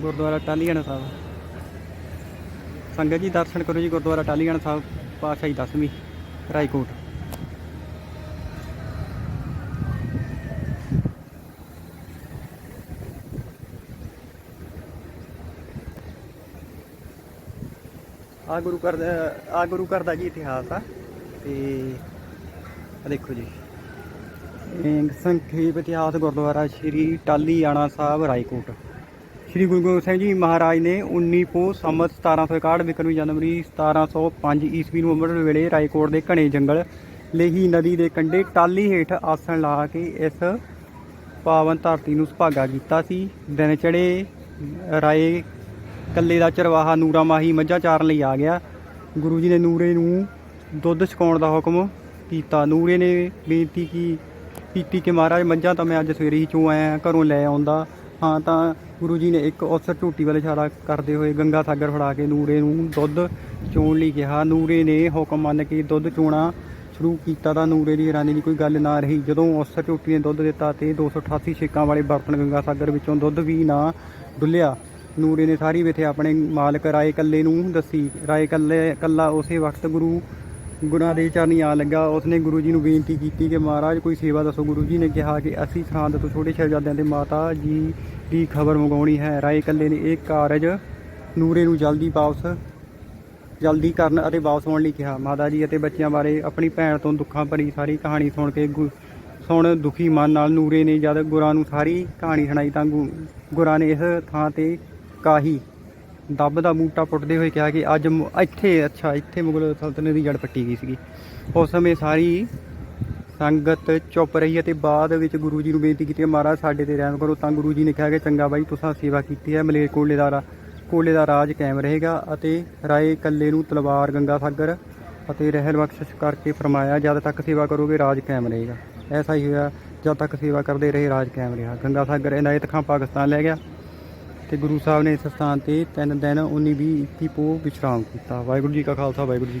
ਗੁਰਦੁਆਰਾ ਟਾਲੀਆਣਾ ਸਾਹਿਬ। ਸੰਗਤ ਜੀ, ਦਰਸ਼ਨ ਕਰੋ ਜੀ ਗੁਰਦੁਆਰਾ ਟਾਲੀਆਣਾ ਸਾਹਿਬ, ਪਾਤਸ਼ਾਹੀ ਦਸਵੀਂ, ਰਾਏਕੋਟ। ਆ ਗੁਰੂ ਘਰ ਦਾ ਆ ਗੁਰੂ ਘਰ ਦਾ ਜੀ ਇਤਿਹਾਸ ਆ, ਤੇ ਆ ਦੇਖੋ ਜੀ। ਸੰਖੇਪ ਇਤਿਹਾਸ ਗੁਰਦੁਆਰਾ ਸ਼੍ਰੀ ਟਾਲੀਆਣਾ ਸਾਹਿਬ, ਰਾਏਕੋਟ। ਸ਼੍ਰੀ ਗੁਰੂ ਗੋਬਿੰਦ ਸਿੰਘ ਜੀ ਮਹਾਰਾਜ ਨੇ 19 ਪੋ ਸੰਮਤ 1761 ਵਿਕਰਮੀ ਜਨਵਰੀ 1705 ਈਸਵੀ ਨੂੰ ਅੰਮ੍ਰਿਤ ਵੇਲੇ ਰਾਏਕੋਟ ਦੇ ਘਣੇ ਜੰਗਲ ਲੇਹੀ ਨਦੀ ਦੇ ਕੰਢੇ ਟਾਲੀ ਹੇਠ ਆਸਣ ਲਾ ਕੇ ਇਸ ਪਾਵਨ ਧਰਤੀ ਨੂੰ ਸੁਭਾਗਾ ਕੀਤਾ ਸੀ। ਦਿਨ ਚੜੇ ਰਾਏ ਕੱਲੇ ਦਾ ਚਰਵਾਹਾ ਨੂਰਾ ਮਾਹੀ ਮੱਝਾਂ ਚਾਰਨ ਲਈ ਆ ਗਿਆ। ਗੁਰੂ ਜੀ ਨੇ ਨੂਰੇ ਨੂੰ ਦੁੱਧ ਛਕਾਉਣ ਦਾ ਹੁਕਮ ਕੀਤਾ। ਨੂਰੇ ਨੇ ਬੇਨਤੀ ਕੀ ਕੀਤੀ ਕਿ ਮਹਾਰਾਜ ਮੱਝਾਂ ਤਾਂ ਮੈਂ ਅੱਜ ਸਵੇਰੇ ਹੀ ਚੋਂ ਆਇਆ, ਘਰੋਂ ਲੈ ਆਉਂਦਾ। ਹਾਂ, ਤਾਂ ਗੁਰੂ ਜੀ ਨੇ ਇੱਕ ਉਸ ਝੂਟੀ ਵੱਲ ਇਸ਼ਾਰਾ ਕਰਦੇ ਹੋਏ ਗੰਗਾ ਸਾਗਰ ਫੜਾ ਕੇ ਨੂਰੇ ਨੂੰ ਦੁੱਧ ਚੋਣ ਲਈ ਕਿਹਾ। ਨੂਰੇ ਨੇ ਹੁਕਮ ਮੰਨ ਕੇ ਦੁੱਧ ਚੋਣਾ ਸ਼ੁਰੂ ਕੀਤਾ ਤਾਂ ਨੂਰੇ ਦੀ ਹੈਰਾਨੀ ਦੀ ਕੋਈ ਗੱਲ ਨਾ ਰਹੀ। ਜਦੋਂ ਉਸ ਝੂਟੀ ਨੇ ਦੁੱਧ ਦਿੱਤਾ ਤੇ 288 ਛੇਕਾਂ ਵਾਲੇ ਬਰਤਨ ਗੰਗਾ ਸਾਗਰ ਵਿੱਚੋਂ ਦੁੱਧ ਵੀ ਨਾ ਡੁੱਲਿਆ। ਨੂਰੇ ਨੇ ਸਾਰੀ ਵਿਥੇ ਆਪਣੇ ਮਾਲਕ ਰਾਏ ਕੱਲੇ ਨੂੰ ਦੱਸੀ। ਰਾਏ ਕੱਲੇ, ਕੱਲਾ ਉਸੇ ਵਕਤ ਗੁਰੂ ਗੁਰਾਂ ਦੇ ਚਰਨੀ ਆ ਲੱਗਾ। ਉਸਨੇ ਗੁਰੂ ਜੀ ਨੂੰ ਬੇਨਤੀ ਕੀਤੀ ਕਿ ਮਹਾਰਾਜ, ਕੋਈ ਸੇਵਾ ਦੱਸੋ। ਗੁਰੂ ਜੀ ਨੇ ਕਿਹਾ ਕਿ ਅਸੀਂ ਸਰਹੰਦ ਤੋਂ ਛੋਟੇ ਸ਼ਹਿਜ਼ਾਦਿਆਂ ਦੇ ਮਾਤਾ ਜੀ ਦੀ ਖਬਰ ਮੰਗਾਉਣੀ ਹੈ। ਰਾਏ ਕੱਲੇ ਨੇ ਇਹ ਕਾਰਜ ਨੂਰੇ ਨੂੰ ਜਲਦੀ ਵਾਪਸ, ਜਲਦੀ ਕਰਨ ਅਤੇ ਵਾਪਸ ਆਉਣ ਲਈ ਕਿਹਾ। ਮਾਤਾ ਜੀ ਅਤੇ ਬੱਚਿਆਂ ਬਾਰੇ ਆਪਣੀ ਭੈਣ ਤੋਂ ਦੁੱਖਾਂ ਭਰੀ ਸਾਰੀ ਕਹਾਣੀ ਸੁਣ ਕੇ ਗੁ- ਸੁਣ ਦੁਖੀ ਮਨ ਨਾਲ ਨੂਰੇ ਨੇ ਜਦ ਗੁਰਾਂ ਨੂੰ ਸਾਰੀ ਕਹਾਣੀ ਸੁਣਾਈ ਤਾਂ ਗੁ- ਗੁਰਾਂ ਨੇ ਇਸ ਥਾਂ ਤੇ ਕਾਹੀ ਦੱਬ ਦਾ ਬੂਟਾ ਪੁੱਟਦੇ ਹੋਏ ਕਿਹਾ ਕਿ ਅੱਜ ਇੱਥੇ, ਅੱਛਾ, ਇੱਥੇ ਮੁਗਲ ਸਲਤਨਤ ਦੀ ਜੜ ਪੱਟੀ ਗਈ ਸੀਗੀ। ਉਸ ਸਮੇਂ ਸਾਰੀ ਸੰਗਤ ਚੁੱਪ ਰਹੀ ਅਤੇ ਬਾਅਦ ਵਿੱਚ ਗੁਰੂ ਜੀ ਨੂੰ ਬੇਨਤੀ ਕੀਤੀ ਕਿ ਮਹਾਰਾਜ, ਸਾਡੇ ਤੇ ਰਹਿਮ ਕਰੋ। ਤਾਂ ਗੁਰੂ ਜੀ ਨੇ ਕਿਹਾ ਕਿ ਚੰਗਾ ਬਾਈ, ਤੁਸੀਂ ਸੇਵਾ ਕੀਤੀ ਹੈ। ਮਲੇਰ ਕੋਲੇ ਦਾ ਰਾ- ਕੋਲੇ ਦਾ ਰਾਜ ਕਾਇਮ ਰਹੇਗਾ ਅਤੇ ਰਾਏ ਕੱਲੇ ਨੂੰ ਤਲਵਾਰ, ਗੰਗਾ ਸਾਗਰ ਅਤੇ ਰਹਿਲ ਬਖਸ਼ਿਸ਼ ਕਰਕੇ ਫਰਮਾਇਆ, ਜਦ ਤੱਕ ਸੇਵਾ ਕਰੋਗੇ, ਰਾਜ ਕਾਇਮ ਰਹੇਗਾ। ਐਸਾ ਹੀ ਹੋਇਆ, ਜਦ ਤੱਕ ਸੇਵਾ ਕਰਦੇ ਰਹੇ, ਰਾਜ ਕਾਇਮ ਰਿਹਾ। ਗੰਗਾ ਸਾਗਰ ਇਨਾਇਤ ਖਾਂ ਪਾਕਿਸਤਾਨ ਲੈ ਗਿਆ ਤੇ ਗੁਰੂ ਸਾਹਿਬ ਨੇ ਇਸ ਸਥਾਨ ਤੇ ਤਿੰਨ ਦਿਨ 19 ਵੀਹ 21 ਪੋ ਵਿਸ਼ਰਾਮ ਕੀਤਾ। ਵਾਹਿਗੁਰੂ ਜੀ ਕਾ ਖਾਲਸਾ, ਵਾਹਿਗੁਰੂ ਜੀ